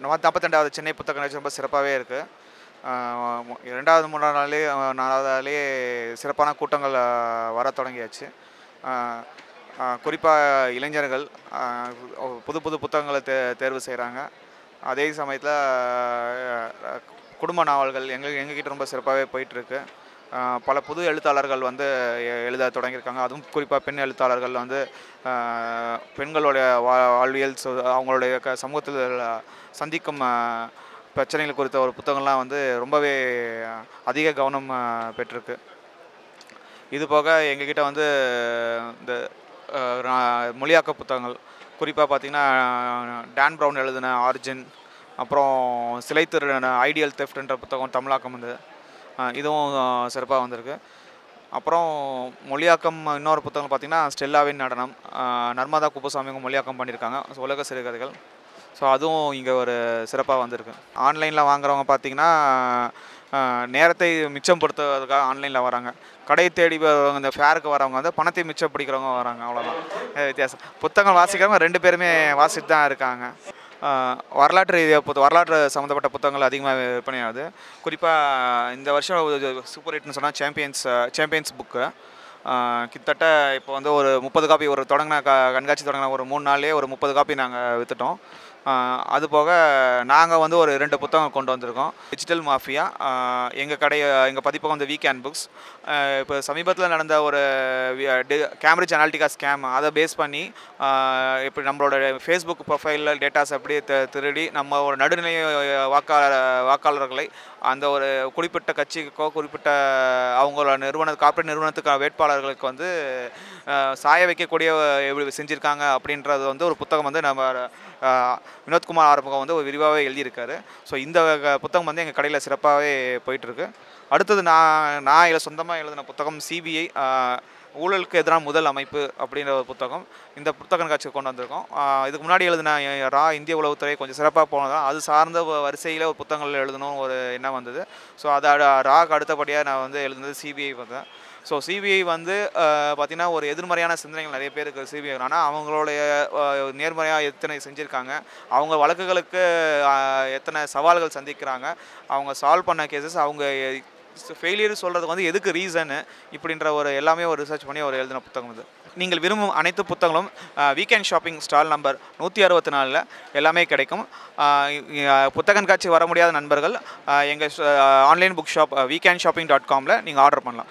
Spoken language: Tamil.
நம்ம நாற்பத்தெண்டாவது சென்னை புத்தக நிகழ்ச்சி ரொம்ப சிறப்பாகவே இருக்குது ரெண்டாவது மூணாவது நாளே நாலாவது நாளே சிறப்பான கூட்டங்கள் வர தொடங்கியாச்சு. குறிப்பாக இளைஞர்கள் புது புது புத்தகங்களை தே தேர்வு செய்கிறாங்க அதே சமயத்தில் குடும்ப நாவல்கள் எங்கள் எங்ககிட்ட ரொம்ப சிறப்பாகவே போயிட்டுருக்கு பல புது எழுத்தாளர்கள் வந்து எ- எழுத தொடங்கியிருக்காங்க. அதுவும் குறிப்பாக பெண் எழுத்தாளர்கள் வந்து பெண்களுடைய வா வாழ்வியல் சு- அவங்களுடைய க சமூகத்தில் சந்திக்கும் பிரச்சனைகள் குறித்த ஒரு புத்தகம்லாம் வந்து ரொம்பவே அதிக கவனம் பெற்றிருக்கு. இது போக எங்ககிட்ட வந்து இந்த மொழியாக்க புத்தகங்கள். குறிப்பாக பார்த்திங்கன்னா டான் ப்ரௌன் எழுதின ஆர்ஜின் அப்புறம் சிலை திருடன ஐடியல் தெஃப்ட்ன்ற புத்தகம் தமிழாக்கம் வந்து இதுவும் சிறப்பாக வந்திருக்கு. அப்புறம் மொழியாக்கம் இன்னொரு புத்தகம் பார்த்தீங்கன்னா ஸ்டெல்லாவின் நடனம். நர்மதா குப்புசாமிங்க மொழியாக்கம் பண்ணியிருக்காங்க. ஸோ உலக சிறுகதைகள். ஸோ அதுவும் இங்கே ஒரு சிறப்பாக வந்திருக்கு. ஆன்லைனில் வாங்குறவங்க பார்த்திங்கன்னா நேரத்தை மிச்சம் படுத்துவதற்காக ஆன்லைனில் வராங்க. கடை தேடி வரவங்க இந்த ஃபேருக்கு வரவங்க வந்து பணத்தை மிச்சம் பிடிக்கிறவங்க வராங்க அவ்வளோதான் வித்தியாசம். புத்தகம் வாசிக்கிறவங்க ரெண்டு பேருமே வாசிட்டு தான் இருக்காங்க. வரலாற்று ரீதியாக புத்த வரலாற்று சம்மந்தப்பட்ட புத்தகங்கள் அதிகமாக விற்பனையாகுது. குறிப்பாக இந்த வருஷம் சூப்பர் ஹிட்னு சொன்னால் சாம்பியன்ஸ் சாம்பியன்ஸ் புக்கு கிட்டத்தட்ட இப்போ வந்து ஒரு முப்பது காப்பி ஒரு தொடங்கின க கண்காட்சி தொடங்கின ஒரு மூணு நாள்லேயே ஒரு முப்பது காப்பி நாங்கள் விற்றுட்டோம் அது போக நாங்கள் வந்து ஒரு ரெண்டு புத்தகம் கொண்டு வந்திருக்கோம். டிஜிட்டல் மாஃபியா எங்கள் கடை எங்கள் பதிப்பகம் வந்து வீக் புக்ஸ் இப்போ சமீபத்தில் நடந்த ஒரு கேம்பிரிட்ஜ் அனாலிட்டிகா ஸ்கேம் அதை பேஸ் பண்ணி இப்படி நம்மளோட ஃபேஸ்புக் ப்ரொஃபைலில் டேட்டாஸ் அப்படியே திருடி நம்ம ஒரு நடுநிலை வாக்காளர் வாக்காளர்களை அந்த ஒரு குறிப்பிட்ட கட்சிக்கோ குறிப்பிட்ட அவங்களோட நிறுவன காப்பீடு நிறுவனத்துக்கு வேட்பாளர்களுக்கு வந்து சாய வைக்கக்கூடிய எப்படி செஞ்சுருக்காங்க அப்படின்றது வந்து ஒரு புத்தகம் வந்து நம்ம வினோத்குமார் ஆரம்பகம் வந்து ஒரு விரிவாகவே எழுதியிருக்காரு. ஸோ இந்த புத்தகம் வந்து எங்கள் கடையில் சிறப்பாகவே போயிட்டுருக்கு. அடுத்தது நான் நான் இதில் சொந்தமாக எழுதின புத்தகம் சிபிஐ ஊழலுக்கு எதிரான முதல் அமைப்பு அப்படின்ற ஒரு புத்தகம். இந்த புத்தக கண்காட்சிக்கு கொண்டு வந்திருக்கோம். இதுக்கு முன்னாடி எழுதின ரா இந்திய உளவுத்துறை கொஞ்சம் சிறப்பாக போனதா அது சார்ந்த வரிசையில் ஒரு புத்தகங்கள் எழுதணும் ஒரு எண்ணம் வந்தது. ஸோ அதை ராக்கு அடுத்தபடியாக நான் வந்து எழுதுனது சிபிஐ பார்த்தேன் ஸோ சிபிஐ வந்து பார்த்திங்கன்னா ஒரு எதிர்மறையான சிந்தனைகள் நிறைய பேருக்கு சிபிஐ ஆனால் அவங்களுடைய நேர்மறையாக எத்தனை செஞ்சுருக்காங்க அவங்க வழக்குகளுக்கு எத்தனை சவால்கள் சந்திக்கிறாங்க அவங்க சால்வ் பண்ண கேசஸ் அவங்க ஃபெயிலியர் சொல்கிறதுக்கு வந்து எதுக்கு ரீசனு இப்படின்ற ஒரு எல்லாமே ஒரு ரிசர்ச் பண்ணி ஒரு எழுதின புத்தகம் இது. நீங்கள் விரும்பும் அனைத்து புத்தகங்களும் வீக்கெண்ட் ஷாப்பிங் ஸ்டால் நம்பர் நூற்றி அறுபத்தி நாலில் எல்லாமே கிடைக்கும். புத்தக கண்காட்சி வர முடியாத நண்பர்கள் எங்கள் online book shop weekend shopping dot காமில் நீங்கள் ஆர்டர் பண்ணலாம்.